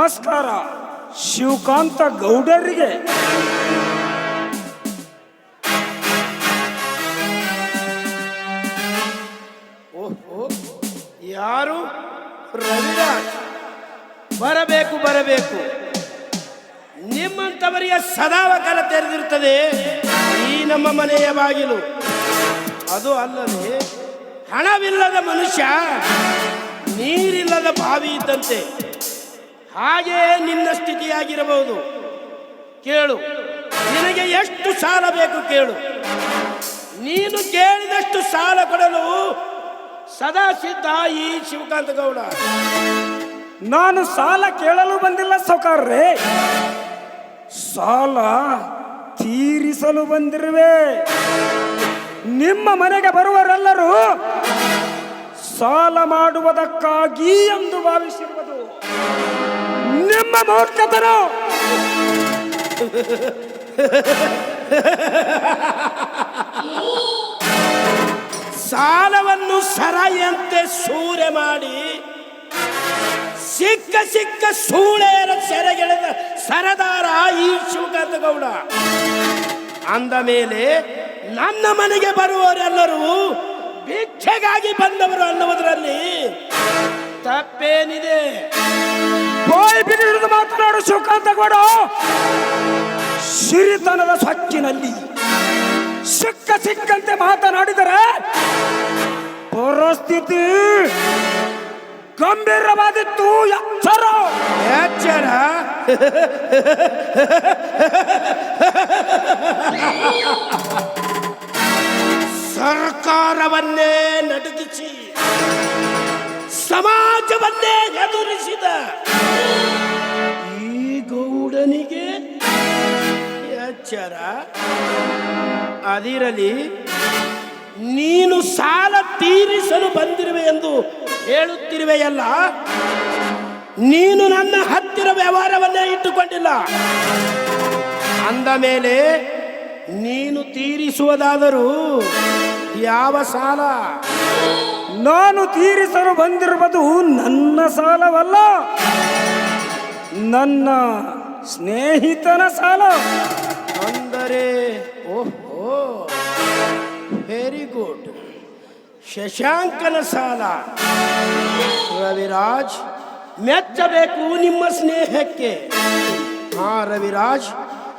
ನಮಸ್ಕಾರ. ಶಿವಕಾಂತ ಗೌಡರಿಗೆ. ಓಹೋ, ಯಾರು? ರವಿರಾಜ್. ಬರಬೇಕು ಬರಬೇಕು. ನಿಮ್ಮಂಥವರಿಗೆ ಸದಾವಕಾಲ ತೆರೆದಿರುತ್ತದೆ. ಈ ನಮ್ಮ ಮನೆಯ ಬಾಗಿಲು. ಅದು ಅಲ್ಲದೆ, ಹಣವಿಲ್ಲದ ಮನುಷ್ಯ, ನೀರಿಲ್ಲದ ಬಾವಿ ಇದ್ದಂತೆ. ಹಾಗೆಯೇ ನಿನ್ನ ಸ್ಥಿತಿಯಾಗಿರಬಹುದು. ಕೇಳು. ನಿನಗೆ ಎಷ್ಟು ಸಾಲ ಬೇಕು ಕೇಳು. ನೀನು ಕೇಳಿದಷ್ಟು ಸಾಲ ಕೊಡಲು ಸದಾ ಸಿದ್ಧ ಈ ಶಿವಕಾಂತ ಗೌಡ. ನಾನು ಸಾಲ ಕೇಳಲು ಬಂದಿಲ್ಲ ಸೌಕಾರ್ರೆ ಸಾಲ ತೀರಿಸಲು ಬಂದಿರುವೆ. ನಿಮ್ಮ ಮನೆಗೆ ಬರುವರೆಲ್ಲರೂ ಸಾಲ ಮಾಡುವುದಕ್ಕಾಗಿ ಎಂದು ಭಾವಿಸಿರುವುದು. ನಿಮ್ಮ ಮೂರ್ಖತನ ಸಾಲವನ್ನು ಸರಾಯಂತೆ ಸೂರೆ ಮಾಡಿ, ಸಿಕ್ಕ ಸಿಕ್ಕ ಸೂಳೆಯರ ಸೆರೆಗೆಳೆದ ಸರದಾರ ಈ ಶಿವಕಾಂತ ಗೌಡ. ಅಂದ ಮೇಲೆ ನನ್ನ ಮನೆಗೆ ಬರುವವರೆಲ್ಲರೂ ಭಿಕ್ಷೆಗಾಗಿ ಬಂದವರು ಅನ್ನುವುದರಲ್ಲಿ ತಪ್ಪೇನಿದೆ. ಬಾಯಿ ಮಾತನಾಡು ಶಿವಕಾಂತ ಗೌಡ. ಸಿರಿತನದ ಸೊಕ್ಕಿನಲ್ಲಿ ಸಿಕ್ಕ ಸಿಕ್ಕಂತೆ ಮಾತನಾಡಿದರೆ ಪರಿಸ್ಥಿತಿ ಗಂಭೀರವಾದಿತ್ತು ಎಚ್ಚರ. ಎಚ್ಚರ? ಸರ್ಕಾರವನ್ನೇ ನಡುಗಿಸಿ ಸಮಾಜವನ್ನೇ ಎದುರಿಸಿದ ಈ ಗೌಡನಿಗೆ ಎಚ್ಚರ ಅದಿರಲಿ, ನೀನು ಸಾಲ ತೀರಿಸಲು ಬಂದಿರುವೆ ಎಂದು ಹೇಳುತ್ತಿರುವೆಯಲ್ಲ, ನೀನು ನನ್ನ ಹತ್ತಿರ ವ್ಯವಹಾರವನ್ನೇ ಇಟ್ಟುಕೊಂಡಿಲ್ಲ. ಅಂದ ಮೇಲೆ ನೀನು ತೀರಿಸುವುದಾದರೂ ಯಾವ ಸಾಲ? ನಾನು ತೀರಿಸಲು ಬಂದಿರುವುದು ನನ್ನ ಸಾಲವಲ್ಲ. ನನ್ನ ಸ್ನೇಹಿತನ ಸಾಲ. ಅಂದರೆ ಓಹೋ ವೆರಿ ಗುಡ್ ಶಶಾಂಕನ ಸಾಲ. ರವಿರಾಜ್, ಮೆಚ್ಚಬೇಕು ನಿಮ್ಮ ಸ್ನೇಹಕ್ಕೆ. ಆ ರವಿರಾಜ್,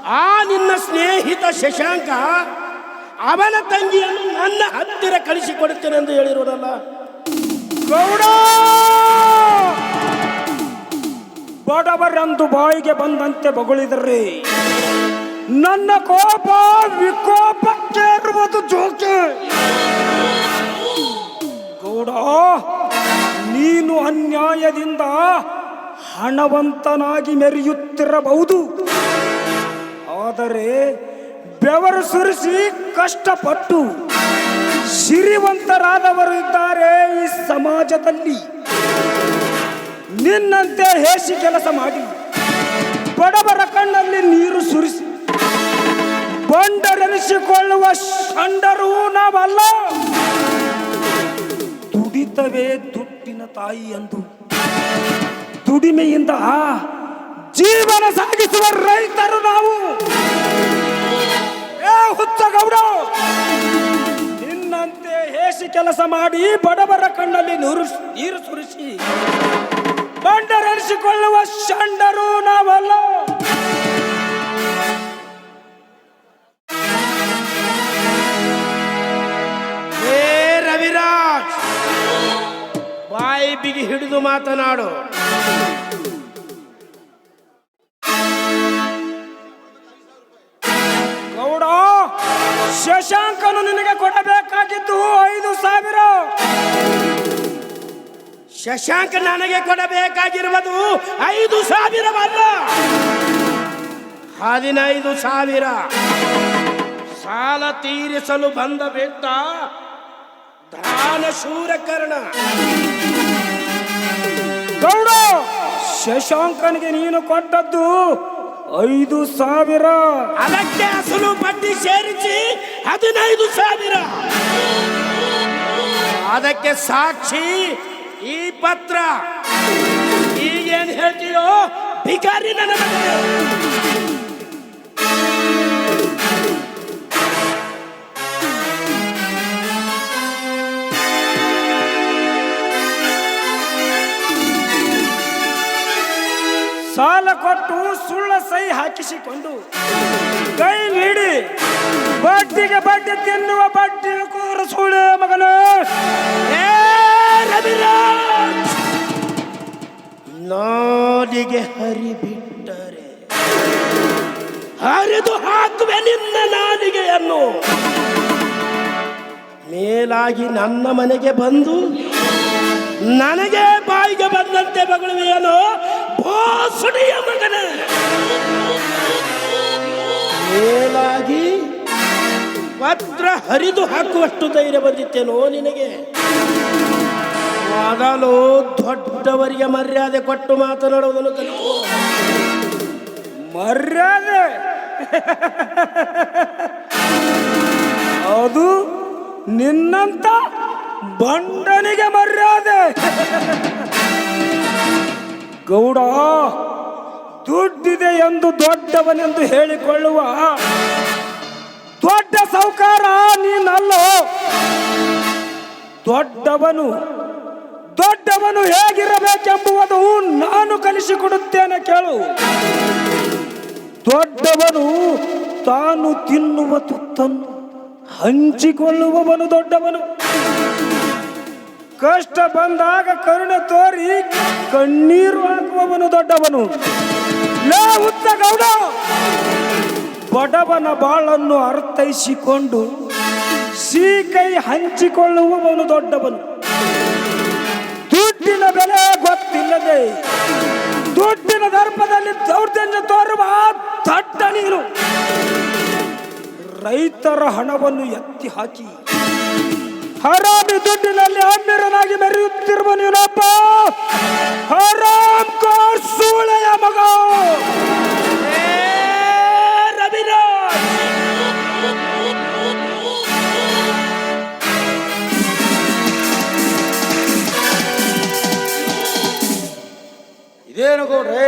ಆ ನಿನ್ನ ಸ್ನೇಹಿತ ಶಶಾಂಕ ಅವನ ತಂಗಿಯನ್ನು ನನ್ನ ಹತ್ತಿರ ಕಳಿಸಿಕೊಡುತ್ತೇನೆ ಎಂದು ಹೇಳಿರೋದಲ್ಲ ಗೌಡ! ಬಡವರಂದು ಬಾಯಿಗೆ ಬಂದಂತೆ ಬಗಳಿದರೆ. ನನ್ನ ಕೋಪ ವಿಕೋಪಕ್ಕೆ ಇರುವುದು ಜೋಕೆ. ಗೌಡ, ನೀನು ಅನ್ಯಾಯದಿಂದ ಹಣವಂತನಾಗಿ ಮೆರೆಯುತ್ತಿರಬಹುದು. ಆದರೆ ಬೆವರು ಸುರಿಸಿ ಕಷ್ಟಪಟ್ಟು ಸಿರಿವಂತರಾದವರು ಇದ್ದಾರೆ ಈ ಸಮಾಜದಲ್ಲಿ. ನಿನ್ನಂತೆ ಹೇಸಿ ಕೆಲಸ ಮಾಡಿ. ಬಡವರ ಕಣ್ಣಲ್ಲಿ ನೀರು ಸುರಿಸಿ. ಬಂಡರೆನಿಸಿಕೊಳ್ಳುವ ಕಂಡರೂ ನಾವಲ್ಲ. ದುಡಿತವೇ ದುಡ್ಡಿನ ತಾಯಿ ಎಂದು. ದುಡಿಮೆಯಿಂದ ಜೀವನ ಸಾಗಿಸುವ ರೈತರು ನಾವು. ಏ ಹುಚ್ಚಗೌಡ ನಿನ್ನಂತೆ ಹೇಸಿ ಕೆಲಸ ಮಾಡಿ ಬಡವರ ಕಣ್ಣಲ್ಲಿ ನೀರು ನೀರು ಸುರಿಸಿ. ಬಂಡರೆನಿಸಿಕೊಳ್ಳುವ ಷಂಡರು ನಾವಲ್ಲ. ರವಿರಾಜ್, ಬಾಯಿ ಬಿಗಿ ಹಿಡಿದು ಮಾತನಾಡು. ಶಶಾಂಕನು ನಿನಗೆ ಕೊಡಬೇಕಾಗಿದ್ದು ಐದು ಸಾವಿರ. ಶಶಾಂಕ ನನಗೆ ಕೊಡಬೇಕಾಗಿರುವುದು ಐದು ಸಾವಿರವಲ್ಲ. ಹದಿನೈದು ಸಾವಿರ. ಸಾಲ ತೀರಿಸಲು ಬಂದ ಬಿಟ್ಟ ದಾನ ಶೂರಕರ್ಣ ಗೌಡ, ಶಶಾಂಕನಿಗೆ ನೀನು ಕೊಟ್ಟದ್ದು ಐದು ಸಾವಿರ. ಅದಕ್ಕೆ ಅಸಲು ಬಡ್ಡಿ ಸೇರಿಸಿ ಹದಿನೈದು ಸಾವಿರ. ಅದಕ್ಕೆ ಸಾಕ್ಷಿ ಈ ಪತ್ರ. ಈಗೇನು ಹೇಳ್ತೀಯೋ? ಭಿಕಾರಿ ನನ್ನ ಮೇಲಾಗಿ ನನ್ನ ಮನೆಗೆ ಬಂದು ನನಗೆ ಬಾಯಿಗೆ ಬಂದಂತೆ ಮಗಳುವೆಯನು ಬೋಸುಡಿಯ ಮಗನ. ಮೇಲಾಗಿ ಪತ್ರ ಹರಿದು ಹಾಕುವಷ್ಟು ಧೈರ್ಯ ಬಂದಿತ್ತೇನೋ ನಿನಗೆ? ಮೊದಲು ದೊಡ್ಡವರಿಗೆ ಮರ್ಯಾದೆ ಕೊಟ್ಟು ಮಾತನಾಡುವುದನ್ನು ಕಲಿತು. ಮರ್ಯಾದೆ? ಅದು ನಿನ್ನಂತ ಬಂಡನಿಗೆ ಮರ್ಯಾದೆ. ಗೌಡ, ದುಡ್ಡಿದೆ ಎಂದು ದೊಡ್ಡವನೆಂದು ಹೇಳಿಕೊಳ್ಳುವ ದೊಡ್ಡ ಸೌಕಾರ ನೀನಲ್ಲ? ದೊಡ್ಡವನು ದೊಡ್ಡವನು ಹೇಗಿರಬೇಕೆಂಬುವುದು ನಾನು ಕಲಿಸಿಕೊಡುತ್ತೇನೆ ಕೇಳು. ದೊಡ್ಡವನು ತಾನು ತಿನ್ನುವ ತುತ್ತನ್ನು ಹಂಚಿಕೊಳ್ಳುವವನು ದೊಡ್ಡವನು. ಕಷ್ಟ ಬಂದಾಗ ಕರುಣೆ ತೋರಿ ಕಣ್ಣೀರು ಹಾಕುವವನು ದೊಡ್ಡವನು. ಗೌಡ! ಬಡವನ ಬಾಳನ್ನು ಅರ್ಥೈಸಿಕೊಂಡು ಸೀಕೈ ಹಂಚಿಕೊಳ್ಳುವವನು ದೊಡ್ಡವನು. ದುಡ್ಡಿನ ಬೆಲೆ ಗೊತ್ತಿಲ್ಲದೆ, ದುಡ್ಡಿನ ದರ್ಪದಲ್ಲಿ ದೌರ್ಜನ್ಯ ತೋರುವ ದಡ್ಡ ನೀನು. ರೈತರ ಹಣವನ್ನು ಎತ್ತಿ ಹಾಕಿ ಹರಾಮಿ ದುಡ್ಡಿನಲ್ಲಿ ಅಮ್ಮಿರನಾಗಿ ಮೆರೆಯುತ್ತಿರುವ ನೀನಪ್ಪ. ಹರಾಮ್ ಕೋರ್ ಸೂಳೆಯ ಮಗ. ರವಿರಾಜ್! ಇದೇನು ಗೌಡ್ರೆ?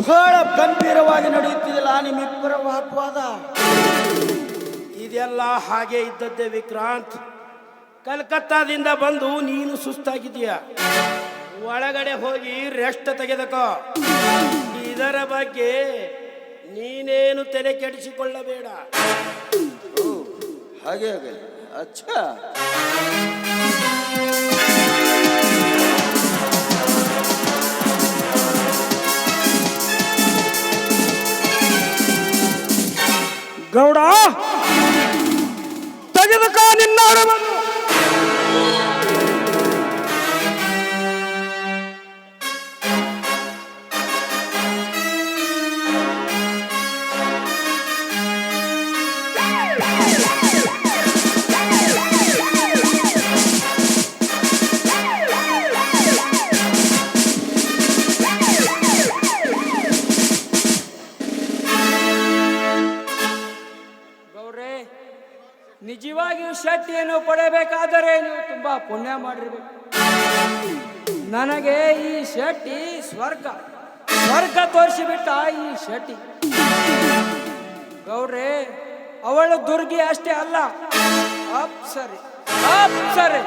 ಬಹಳ ಗಂಭೀರವಾಗಿ ನಡೆಯುತ್ತಿದೆಯಲ್ಲ ನಿಮ್ಮಿಬ್ಬರ ವಾಗ್ವಾದ ಇದೆಲ್ಲ ಹಾಗೆ ಇದ್ದದ್ದೇ ವಿಕ್ರಾಂತ್. ಕಲ್ಕತ್ತಾದಿಂದ ಬಂದು ನೀನು ಸುಸ್ತಾಗಿದೀಯ ಒಳಗಡೆ ಹೋಗಿ ರೆಸ್ಟ್ ತೆಗೆದಕೋ. ಇದರ ಬಗ್ಗೆ ನೀನೇನು ತೆರೆ ಕೆಡಿಸಿಕೊಳ್ಳಬೇಡ. ಹಾಗೆ ಹಾಗೆ. ಅಚ್ಚಾ. ನಿಜವಾಗಿಯೂ ಶಕ್ತಿಯನ್ನು ಪಡೆಯಬೇಕಾದರೆ ನೀವು ತುಂಬ ಪುಣ್ಯ ಮಾಡಿರ್ಬೇಕು. ನನಗೆ ಈ ಶೆಟ್ಟಿ ಸ್ವರ್ಗ ಸ್ವರ್ಗ ತೋರಿಸಿಬಿಟ್ಟ ಈ ಶೆಟ್ಟಿ. ಗೌರೇ ಅವಳು ದುರ್ಗಿ ಅಷ್ಟೇ ಅಲ್ಲ. ಅಪ್ಸರಿ ಅಪ್ಸರಿ.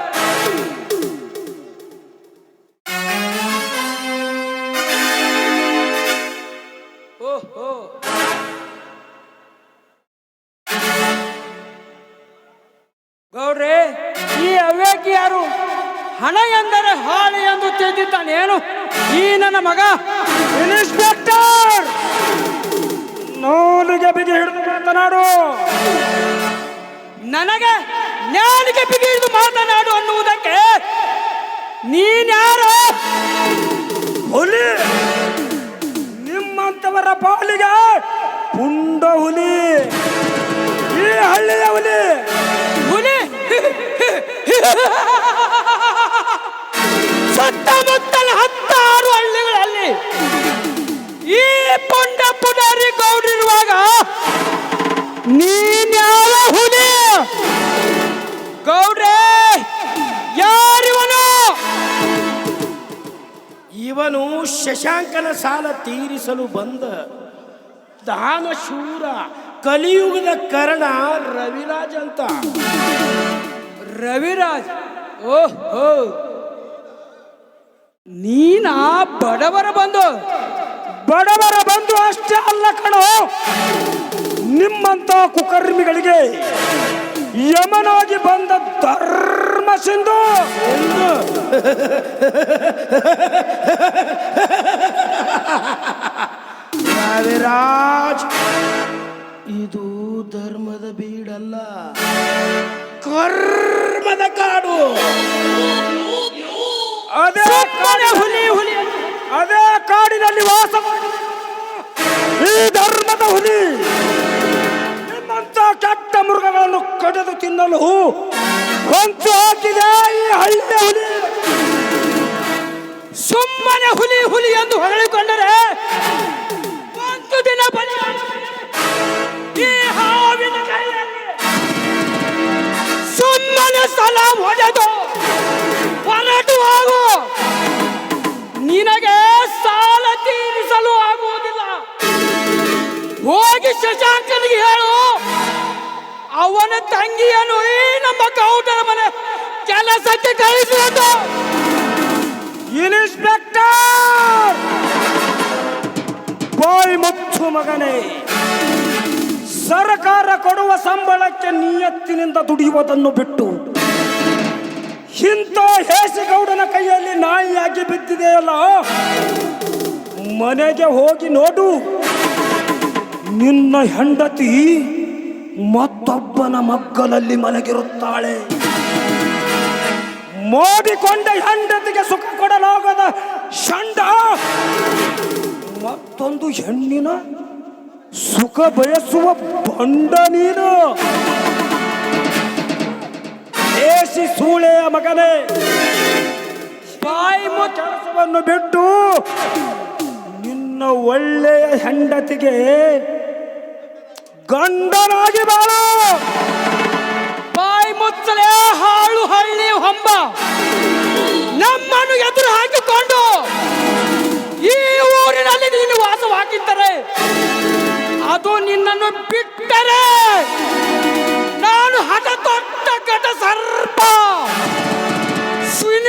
ಈ ಅವ್ಯಾಕಿ ಯಾರು ಹಣ ಎಂದರೆ ಹಾಳೆ ಎಂದು ತಿಳಿದಿದ್ದಾನೇನು ಈ ನನ್ನ ಮಗ ಇನ್ಸ್ಪೆಕ್ಟರ್! ನೂಲಿಗೆ ಬಿಗಿ ಹಿಡಿದು ಮಾತನಾಡು. ನನಗೆ ಜ್ಞಾನಿಗೆ ಹಿಡಿದು ಮಾತನಾಡು ಅನ್ನುವುದಕ್ಕೆ ನೀನ್ಯಾರು ಹುಲಿ! ನಿಮ್ಮಂತವರ ಪಾಲಿಗೆ ಪುಂಡ ಹುಲಿ. ಈ ಹಳ್ಳಿಯ ಹುಲಿ! ಸುತ್ತಮುತ್ತಲ ಹತ್ತಾರು ಹಳ್ಳಿಗಳಲ್ಲಿ ಈ ಪುಂಡ ಪುಡಾರಿ ಗೌಡಿರುವಾಗ ನೀನ್ಯಾವ ಹುಲಿ? ಗೌಡ್ರೆ, ಯಾರಿವನು? ಇವನು ಶಶಾಂಕನ ಸಾಲ ತೀರಿಸಲು ಬಂದ ದಾನಶೂರ ಕಲಿಯುಗದ ಕರ್ಣ ರವಿರಾಜ್ ಅಂತ. ರವಿರಾಜ್, ಓಹೋ. ನೀನಾ ಬಡವರ ಬಂದು ಬಡವರ ಬಂದು ಅಷ್ಟೇ ಅಲ್ಲ ಕಣೋ. ನಿಮ್ಮಂತ ಕುಕರ್ಮಿಗಳಿಗೆ ಯಮನಾಗಿ ಬಂದ ಧರ್ಮ ಸಿಂಧು. ರವಿರಾಜ್, ಇದು ಧರ್ಮದ ಬೀಡಲ್ಲ. ಕರ್ಮದ ಕಾಡು. ಅದೇ ಹುಲಿ ಹುಲಿ. ಅದೇ ಕಾಡಿನಲ್ಲಿ ವಾಸ ಈ ಧರ್ಮದ ಹುಲಿ. ನಿಮ್ಮಂತ ಕೆಟ್ಟ ಮೃಗಗಳನ್ನು ಕಡಿದು ತಿನ್ನಲು ಹೊಂಚು ಹಾಕಿದೆ ಈ ಹಳ್ಳಿಯ ಹುಲಿ. ಸುಮ್ಮನೆ ಹುಲಿ ಹುಲಿ ಎಂದು ಹೊಗಳಿಕೊಂಡರೆ ಒಂದು ದಿನ ಬಲಿ ಸಲ ಹೊಡೆದು ಹೊರಟು ಹೋಗು ನಿನಗೆ ಸಾಲ ತೀರಿಸಲು ಆಗುವುದಿಲ್ಲ. ಹೋಗಿ ಶಶಾಂಕನಿಗೆ ಹೇಳು, ಅವನ ತಂಗಿಯನ್ನು ಈ ನಮ್ಮ ಗೌಡರ ಮನೆ ಕೆಲಸಕ್ಕೆ ಕಳಿಸುವುದು. ಇನ್ಸ್ಪೆಕ್ಟರ್! ಬಾಯ್ ಮುಚ್ಚು ಮಗನೇ. ಸರ್ಕಾರ ಕೊಡುವ ಸಂಬಳಕ್ಕೆ ನಿಯತ್ತಿನಿಂದ ದುಡಿಯುವುದನ್ನು ಬಿಟ್ಟು ಇಂಥ ಹೇಸಿಗೌಡನ ಕೈಯಲ್ಲಿ ನಾಯಿಯಾಗಿ ಬಿದ್ದಿದೆಯಲ್ಲ? ಮನೆಗೆ ಹೋಗಿ ನೋಡು. ನಿನ್ನ ಹೆಂಡತಿ ಮತ್ತೊಬ್ಬನ ಮಗ್ಗಲಲ್ಲಿ ಮಲಗಿರುತ್ತಾಳೆ. ಮೋಡಿಕೊಂಡ ಹೆಂಡತಿಗೆ ಸುಖ ಕೊಡಲಾಗದ ಷಂಡ. ಮತ್ತೊಂದು ಹೆಣ್ಣಿನ ಸುಖ ಬಯಸುವ ಬಂಡ ನೀನು. ದೇಶಿ ಸೂಳೆಯ ಮಗನೇ. ಬಾಯಿ ಕೆಲಸವನ್ನು ಬಿಟ್ಟು ನಿನ್ನ ಒಳ್ಳೆಯ ಹೆಂಡತಿಗೆ ಗಂಡನಾಗಿ ಬಾಳು. ಬಾಯಿ ಮುಚ್ಚಲೆ ಹಾಳು ಹಳ್ಳಿ ಹೊಂಬ. ನಮ್ಮನ್ನು ಎದುರು ಹಾಕಿಕೊಂಡು ಈ ಊರಿನಲ್ಲಿ ನೀನು ವಾಸವಾಗಿದ್ದರೆ ಅದು ನಿನ್ನನ್ನು ಬಿಟ್ಟರೆ ನಾನು ಹಠ ತೊಟ್ಟ ಘಟ ಸರ್ಪ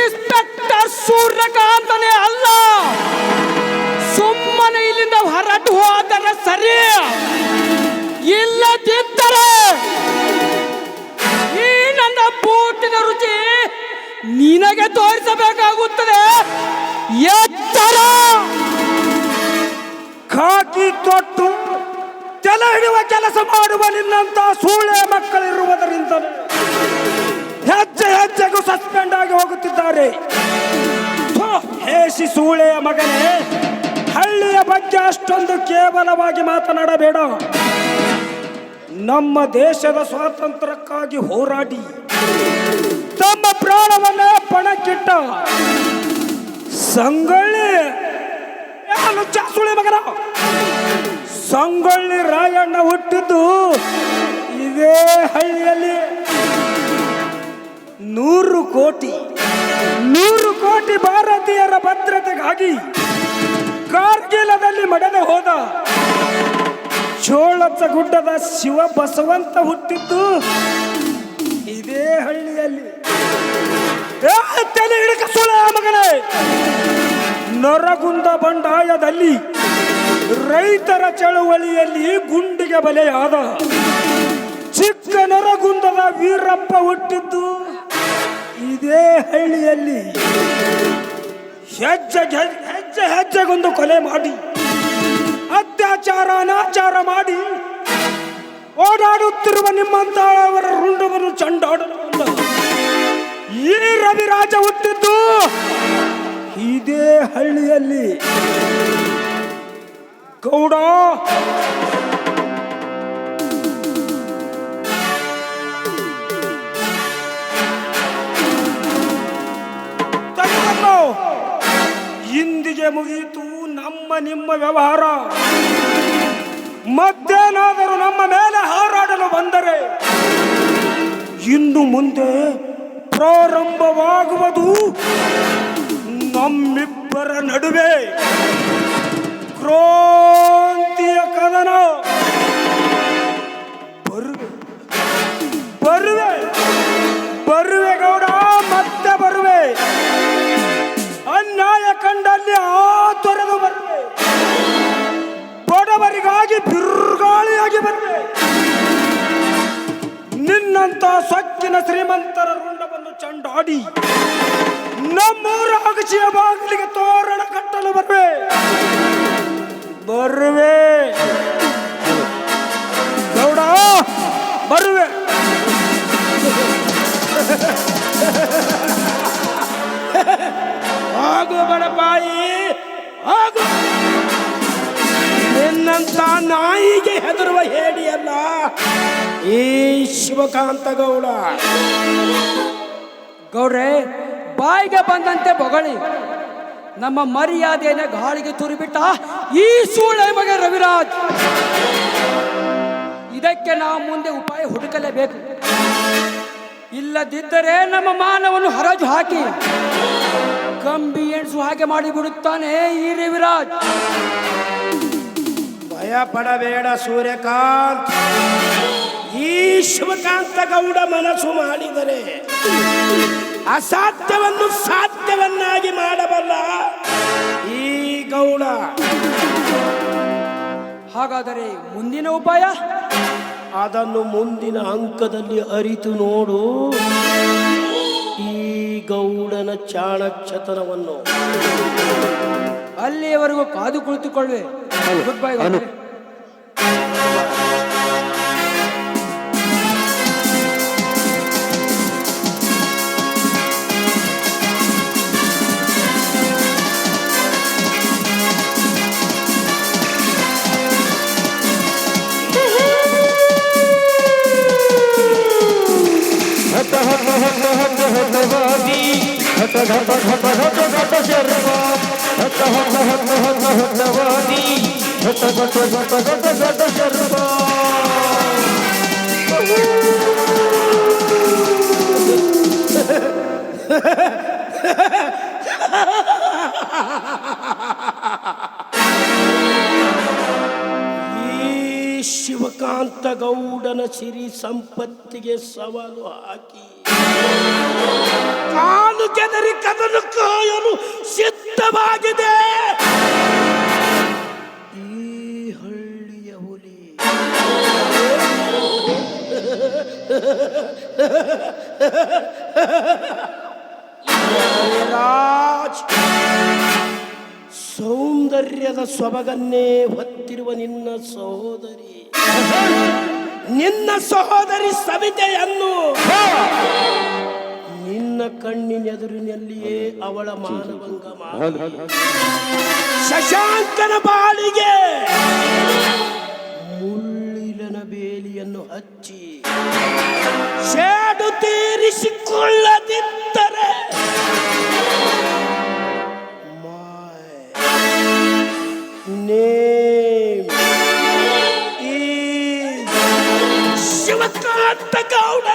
ಇನ್ಸ್ಪೆಕ್ಟರ್ ಸೂರ್ಯಕಾಂತನೇ ಅಲ್ಲ. ಸುಮ್ಮನೆ ಇಲ್ಲಿಂದ ಹೊರಟು ಹೋದರೆ ಸರಿ. ಇಲ್ಲದಿದ್ದರೆ ಈ ನನ್ನ ಬೂಟಿನ ರುಚಿ ನಿನಗೆ ತೋರಿಸಬೇಕಾಗುತ್ತದೆ. ಎತ್ತರ. ಖಾಕಿ ತೊಟ್ಟು ತಲೆ ಹಿಡಿಯುವ ಕೆಲಸ ಮಾಡುವ ನಿನ್ನಂತ ಸೂಳೆ ಮಕ್ಕಳಿರುವುದರಿಂದ ಹೆಜ್ಜೆ ಹೆಜ್ಜೆಗೂ ಸಸ್ಪೆಂಡ್ ಆಗಿ ಹೋಗುತ್ತಿದ್ದಾರೆ. ಹೇಸಿ ಸೂಳೆಯ ಮಗನೇ, ಹಳ್ಳಿಯ ಬಗ್ಗೆ ಅಷ್ಟೊಂದು ಕೇವಲವಾಗಿ ಮಾತನಾಡಬೇಡ. ನಮ್ಮ ದೇಶದ ಸ್ವಾತಂತ್ರ್ಯಕ್ಕಾಗಿ ಹೋರಾಡಿ, ತಮ್ಮ ಪ್ರಾಣವನ್ನೇ ಪಣಕ್ಕಿಟ್ಟ ಸಂಗೊಳ್ಳಿ. ಚಾಸುಳಿ ಮಗನ? ಸಂಗೊಳ್ಳಿ ರಾಯಣ್ಣ ಹುಟ್ಟಿದ್ದು ಇದೇ ಹಳ್ಳಿಯಲ್ಲಿ. ನೂರು ಕೋಟಿ ನೂರು ಕೋಟಿ ಭಾರತೀಯರ ಭದ್ರತೆಗಾಗಿ ಕಾರ್ಗಿಲದಲ್ಲಿ ಮಡದೆ ಹೋದ ಚೋಳತ್ತ ಗುಡ್ಡದ ಶಿವ ಬಸವಂತ ಹುಟ್ಟಿದ್ದು ಇದೇ ಹಳ್ಳಿಯಲ್ಲಿ. ತಲೆ ಹಿಡಕ ಸುಳ ಮಗನೇ. ನರಗುಂದ ಬಂಡಾಯದಲ್ಲಿ ರೈತರ ಚಳುವಳಿಯಲ್ಲಿ ಗುಂಡಿಗೆ ಬಲೆಯಾದ ಚಿಕ್ಕ ನರಗುಂದದ ವೀರಪ್ಪ ಹುಟ್ಟಿದ್ದು ಇದೇ ಹಳ್ಳಿಯಲ್ಲಿ ಹೆಜ್ಜೆ ಹೆಜ್ಜೆ ಹೆಜ್ಜೆಗೊಂದು ಕೊಲೆ ಮಾಡಿ, ಅತ್ಯಾಚಾರ ಅನಾಚಾರ ಮಾಡಿ ಓಡಾಡುತ್ತಿರುವ ನಿಮ್ಮಂತಹವರ ರುಂಡವನ್ನು ಚಂಡಾಡಲು ಈ ರವಿರಾಜ ಹುಟ್ಟಿದ್ದು ಇದೇ ಹಳ್ಳಿಯಲ್ಲಿ. ಗೌಡ. ಇಂದಿಗೆ ಮುಗಿಯಿತು ನಮ್ಮ ನಿಮ್ಮ ವ್ಯವಹಾರ. ಮತ್ತೇನಾದರೂ ನಮ್ಮ ಮೇಲೆ ಹಾರಾಡಲು ಬಂದರೆ ಇನ್ನು ಮುಂದೆ ಪ್ರಾರಂಭವಾಗುವುದು ನಮ್ಮಿಬ್ಬರ ನಡುವೆ. ಕ್ರಾಂತಿಯ ಕದನ ಬರುವೆ ಬರುವೆ. ಬಡಪಾಯಿ ಆಗು ನಿನ್ನಂತ ನಾಯಿಗೆ ಹೆದರುವ ಹೇಡಿಯಲ್ಲ ಈ ಶಿವಕಾಂತ ಗೌಡ. ಗೌಡ್ರೆ, ಬಾಯಿಗೆ ಬಂದಂತೆ ಬೊಗಳಿ. ನಮ್ಮ ಮರ್ಯಾದೆಯನ್ನು ಗಾಳಿಗೆ ತುರಿಬಿಟ್ಟ ಈ ಸೂಳೆ ಮಗ ರವಿರಾಜ್. ಇದಕ್ಕೆ ನಾವು ಮುಂದೆ ಉಪಾಯ ಹುಡುಕಲೇಬೇಕು. ಇಲ್ಲದಿದ್ದರೆ ನಮ್ಮ ಮಾನವನ್ನು ಹರಾಜು ಹಾಕಿ. ಕಂಬಿ ಎಣಿಸು ಹಾಗೆ ಮಾಡಿಬಿಡುತ್ತಾನೆ ಈ ರವಿರಾಜ್. ಭಯ ಪಡಬೇಡ ಸೂರ್ಯಕಾಂತ್. ಈ ಶಿವಕಾಂತ ಗೌಡ ಮನಸ್ಸು ಮಾಡಿದರೆ ಅಸಾಧ್ಯವನ್ನು ಸಾಧ್ಯವನ್ನಾಗಿ ಮಾಡಬಲ್ಲ ಈ ಗೌಡ. ಹಾಗಾದರೆ ಮುಂದಿನ ಉಪಾಯ? ಅದನ್ನು ಮುಂದಿನ ಅಂಕದಲ್ಲಿ ಅರಿತು ನೋಡು. ಗೌಡನ ಚಾಣಕ್ಷತನವನ್ನು ಅಲ್ಲಿಯವರೆಗೂ ಕಾದು ಕುಳಿತುಕೊಳ್ಳುವೆ. ಈ ಶಿವಕಾಂತ ಗೌಡನ ಸಿರಿ ಸಂಪತ್ತಿಗೆ ಸವಾಲು ಹಾಕಿ. ಕಾಲು ಕೆದರಿ ಕದಲು ಕಾಯಲು ಸಿದ್ಧವಾಗಿದೆ. ಈ ಹಳ್ಳಿಯ ಹುಲಿ. ರಾಜ್, ಸೌಂದರ್ಯದ ಸೊಬಗನ್ನೇ ಹೊತ್ತಿರುವ ನಿನ್ನ ಸಹೋದರಿ. ನಿನ್ನ ಸಹೋದರಿ ಸವಿತೆಯನ್ನು ನಿನ್ನ ಕಣ್ಣಿನೆದುರಿನಲ್ಲಿಯೇ ಅವಳ ಮಾನವಂಗ ಮಾಡಿ. ಶಶಾಂಕನ ಬಾಳಿಗೆ ಮುಳ್ಳಿಲನ ಬೇಲಿಯನ್ನು ಹಚ್ಚಿ ಶೇಡು ತೀರಿಸಿಕೊಳ್ಳದಿದ್ದರೆ is ಶಿವಕಾಂತ ಗೌಡ